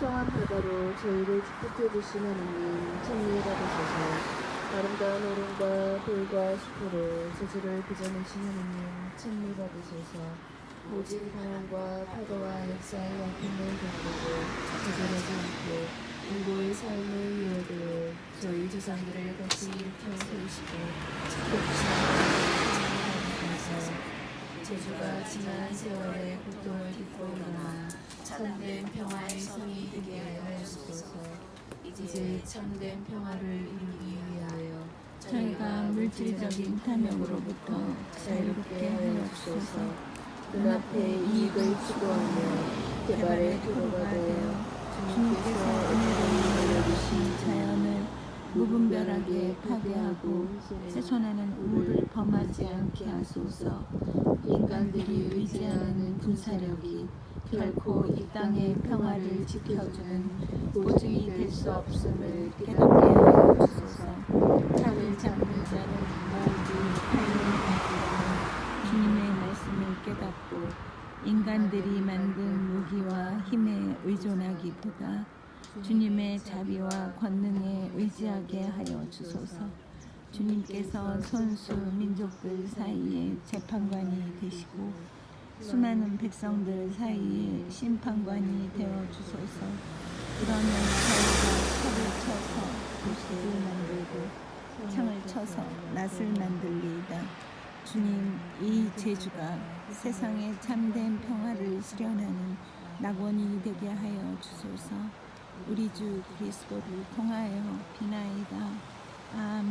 평안하다로 저희를 축복해 주신 하나님 찬미 받으소서 아름다운 오름과 돌과 수포로 제주를 빚어내신 하나님 찬미 받으소서 오직 바람과 파도와 역사의 아픔을 겪고 거절하지 않고 인고의 삶을 이어도 저희 조상들을 다시 일으켜 세우시고 하나님 제주가 지난 세월의 고통을 딛고 일어나 참된 평화의 성이 되게 하여 주소서. 이제 참된 평화를 이루기 위하여 저희가 물질적인 탐욕으로부터 자유롭게 하여 주소서. 눈앞에 이익을 추구하며 개발의 도로가 되어 주님께서 은혜로 열려주신 자연을 무분별하게 파괴하고 훼손하는 우물을 범하지 않게 하소서 군사력이 결코 이 땅의 평화를 지켜주는 보증이 될 수 없음을 깨닫게 하여 주소서 탑을 잡는 자는 모두 하나님이고 주님의 말씀을 깨닫고 인간들이 만든 무기와 힘에 의존하기보다 주님의 자비와 권능에 의지하게 하여 주소서. 주님께서 선수 민족들 사이에 재판관이 되시고 수많은 백성들 사이에 심판관이 되어 주소서. 그러면 저희가 칼을 쳐서 도시를 만들고 창을 쳐서 낫을 만들리이다. 주님, 이 제주가 세상에 참된 평화를 실현하는 낙원이 되게 하여 주소서. 우리 주 그리스도를 통하여 비나이다. 아멘.